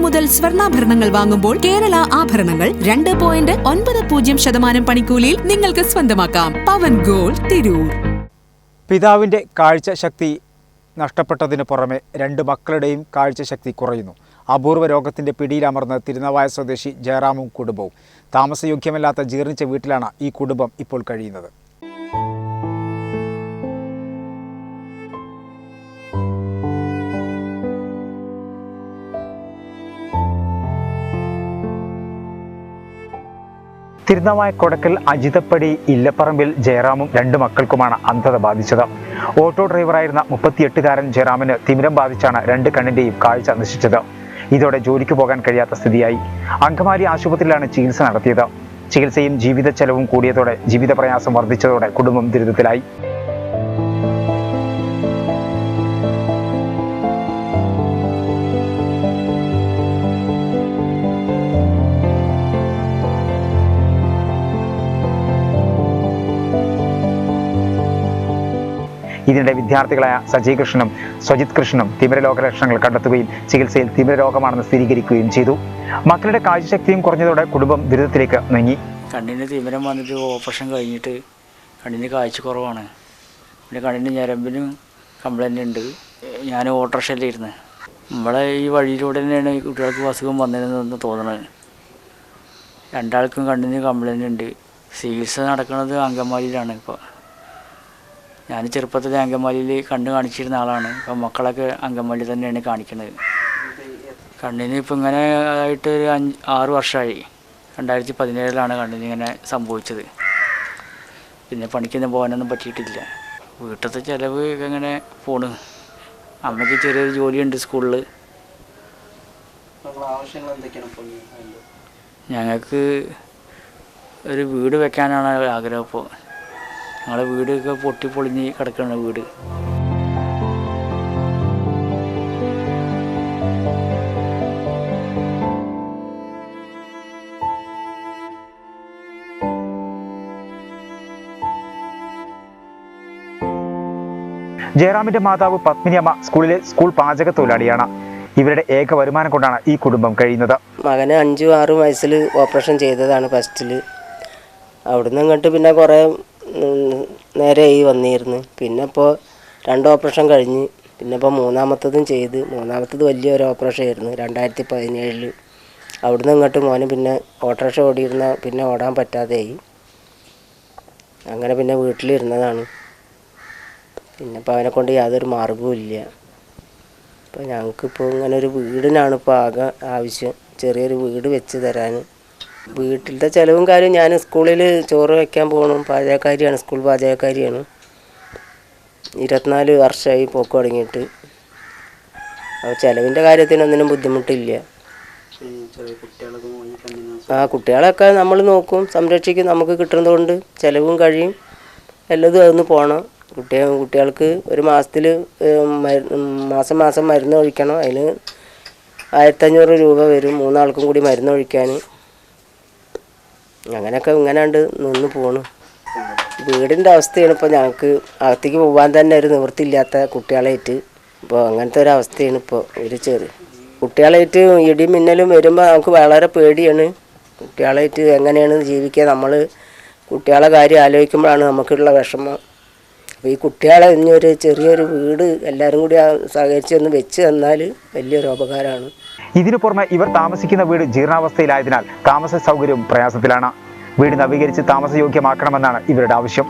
മുതൽ സ്വർണാഭരണങ്ങൾ വാങ്ങുമ്പോൾ കേരള ആഭരണങ്ങൾ രണ്ട് പോയിന്റ് ഒൻപത് പൂജ്യം ശതമാനം പണിക്കൂലിയിൽ നിങ്ങൾക്ക് സ്വന്തമാക്കാം. പവൻ ഗോൾഡ് തിരൂർ. പിതാവിന്റെ കാഴ്ചശക്തി നഷ്ടപ്പെട്ടതിന് പുറമെ രണ്ട് മക്കളുടെയും കാഴ്ചശക്തി കുറയുന്നു. അപൂർവ രോഗത്തിന്റെ പിടിയിലമർന്ന് തിരുനവായ സ്വദേശി ജയറാമും കുടുംബവും. താമസയോഗ്യമല്ലാത്ത ജീർണിച്ച വീട്ടിലാണ് ഈ കുടുംബം ഇപ്പോൾ കഴിയുന്നത്. തിരുനവായ കൊടക്കൽ അജിതപ്പടി ഇല്ലപ്പറമ്പിൽ ജയറാമും രണ്ട് മക്കൾക്കുമാണ് അന്ധത ബാധിച്ചത്. ഓട്ടോ ഡ്രൈവറായിരുന്ന മുപ്പത്തിയെട്ടുകാരൻ ജയറാമിന് തിമിരം ബാധിച്ചാണ് രണ്ട് കണ്ണിന്റെയും കാഴ്ച നശിച്ചത്. ഇതോടെ ജോലിക്ക് പോകാൻ കഴിയാത്ത സ്ഥിതിയായി. അങ്കമാലി ആശുപത്രിയിലാണ് ചികിത്സ നടത്തിയത്. ചികിത്സയും ജീവിത ചെലവും കൂടിയതോടെ ജീവിത പ്രയാസം വർദ്ധിച്ചതോടെ കുടുംബം ദുരിതത്തിലായി. ഇതിനിടെ വിദ്യാർത്ഥികളായ സജി കൃഷ്ണനും സജിത് കൃഷ്ണനും തിമിരരോഗ ലക്ഷണങ്ങൾ കണ്ടെത്തുകയും ചികിത്സയിൽ തിമിരരോഗമാണെന്ന് സ്ഥിരീകരിക്കുകയും ചെയ്തു. മക്കളുടെ കാഴ്ചശക്തിയും കുറഞ്ഞതോടെ കുടുംബം ദുരിതത്തിലേക്ക് നീങ്ങി. കണ്ണിന് തിമിരം വന്നിട്ട് ഓപ്പറേഷൻ കഴിഞ്ഞിട്ട് കണ്ണിന് കാഴ്ച കുറവാണ്. പിന്നെ കണ്ണിന് ഞരമ്പിനും കംപ്ലൈന്റ് ഉണ്ട്. ഞാൻ ഓട്ടോറിക്ഷയിലിരുന്ന് നമ്മളെ ഈ വഴിയിലൂടെ തന്നെയാണ് കുട്ടികൾക്ക് അസുഖം വന്നതെന്ന് തോന്നുന്നത് രണ്ടാൾക്കും കണ്ണിന് കംപ്ലൈന്റ് ഉണ്ട്. ചികിത്സ നടക്കുന്നത് അങ്കമാലിയിലാണ് ഇപ്പോൾ ഞാൻ ചെറുപ്പത്തിൽ അങ്കമാലിയിൽ കണ്ണ് കാണിച്ചിരുന്ന ആളാണ്. അപ്പം മക്കളൊക്കെ അങ്കമാലി തന്നെയാണ് കാണിക്കുന്നത്. കണ്ണിന് ഇപ്പം ഇങ്ങനെ ആയിട്ട് ഒരു അഞ്ച് ആറ് വർഷമായി രണ്ടായിരത്തി പതിനേഴിലാണ് കണ്ണിന് ഇങ്ങനെ സംഭവിച്ചത്. പിന്നെ പണിക്കൊന്നും പോകാനൊന്നും പറ്റിയിട്ടില്ല. വീട്ടിലത്തെ ചിലവ് ഇങ്ങനെ പോണ്. അമ്മയ്ക്ക് ചെറിയൊരു ജോലിയുണ്ട് സ്കൂളിൽ ഞങ്ങൾക്ക് ഒരു വീട് വെക്കാനാണ് ആഗ്രഹം ഇപ്പോൾ ഞങ്ങളെ വീടൊക്കെ പൊട്ടിപ്പൊളിഞ്ഞ് കിടക്കുന്ന വീട്. ജയറാമിന്റെ മാതാവ് പത്മിനിയമ്മ സ്കൂളിലെ സ്കൂൾ പാചക തൊഴിലാളിയാണ്. ഇവരുടെ ഏക വരുമാനം കൊണ്ടാണ് ഈ കുടുംബം കഴിയുന്നത്. മകനെ അഞ്ചും ആറും വയസ്സിൽ ഓപ്പറേഷൻ ചെയ്തതാണ് ഫസ്റ്റിൽ അവിടുന്ന് അങ്ങോട്ട് പിന്നെ കുറേ നേരെയായി വന്നിരുന്നു. പിന്നെ ഇപ്പോൾ രണ്ട് ഓപ്പറേഷൻ കഴിഞ്ഞ്. പിന്നെ ഇപ്പോൾ മൂന്നാമത്തതും ചെയ്ത്. മൂന്നാമത്തത് വലിയൊരു ഓപ്പറേഷൻ ആയിരുന്നു രണ്ടായിരത്തി പതിനേഴിൽ അവിടുന്ന് ഇങ്ങോട്ട് മോന് പിന്നെ ഓട്ടോറിക്ഷ ഓടിയിരുന്ന പിന്നെ ഓടാൻ പറ്റാതെയായി. അങ്ങനെ പിന്നെ വീട്ടിലിരുന്നതാണ്. പിന്നെ ഇപ്പോൾ അവനെ കൊണ്ട് യാതൊരു മാർഗവും ഇല്ല. ഇപ്പോൾ ഞങ്ങൾക്കിപ്പോൾ ഇങ്ങനെ ഒരു വീടിനാണ് ഇപ്പോൾ ആകെ ആവശ്യം. ചെറിയൊരു വീട് വെച്ച് തരാൻ വീട്ടിലത്തെ ചിലവും കാര്യവും ഞാൻ സ്കൂളിൽ ചോറ് വയ്ക്കാൻ പോകണം പാചകക്കാരിയാണ് സ്കൂൾ പാചകക്കാരിയാണ്. ഇരുപത്തിനാല് വർഷമായി പോക്ക് തുടങ്ങിയിട്ട്. അപ്പോൾ ചിലവിന്റെ കാര്യത്തിനൊന്നിനും ബുദ്ധിമുട്ടില്ല. ആ കുട്ടികളൊക്കെ നമ്മൾ നോക്കും സംരക്ഷിക്കും നമുക്ക് കിട്ടുന്നതുകൊണ്ട് ചിലവും കഴിയും. എല്ലതും അതൊന്ന് പോകണം കുട്ടികൾ കുട്ടികൾക്ക് ഒരു മാസത്തിൽ മാസം മാസം മരുന്ന് ഒഴിക്കണം. അതിന് ആയിരത്തഞ്ഞൂറ് രൂപ വരും മൂന്നാൾക്കും കൂടി മരുന്ന് ഒഴിക്കാൻ അങ്ങനെയൊക്കെ ഇങ്ങനെയുണ്ട് നിന്ന് പോണു. വീടിന്റെ അവസ്ഥയാണ് ഇപ്പോൾ ഞങ്ങൾക്ക് അകത്തേക്ക് പോകാൻ തന്നെ ഒരു നിവൃത്തിയില്ലാത്ത കുട്ടികളായിട്ട് ഇപ്പോൾ അങ്ങനത്തെ ഒരു അവസ്ഥയാണ് ഇപ്പോൾ ഒരു ചെറിയ കുട്ടികളായിട്ട് ഇടിയും മിന്നലും വരുമ്പോൾ നമുക്ക് വളരെ പേടിയാണ്. കുട്ടികളായിട്ട് എങ്ങനെയാണ് ജീവിക്കുക? നമ്മൾ കുട്ടികളെ കാര്യം ആലോചിക്കുമ്പോഴാണ് നമുക്കുള്ള വിഷമം. അപ്പോൾ ഈ കുട്ടികളെ ഇനി ഒരു ചെറിയൊരു വീട് എല്ലാവരും കൂടി ആ സഹകരിച്ച് ഒന്ന് വെച്ച് തന്നാൽ വലിയൊരു ഉപകാരമാണ്. ഇതിനു പുറമെ ഇവർ താമസിക്കുന്ന വീട് ജീർണാവസ്ഥയിലായതിനാൽ താമസ സൗകര്യവും പ്രയാസത്തിലാണ്. വീട് നവീകരിച്ച് താമസയോഗ്യമാക്കണമെന്നാണ് ഇവരുടെ ആവശ്യം.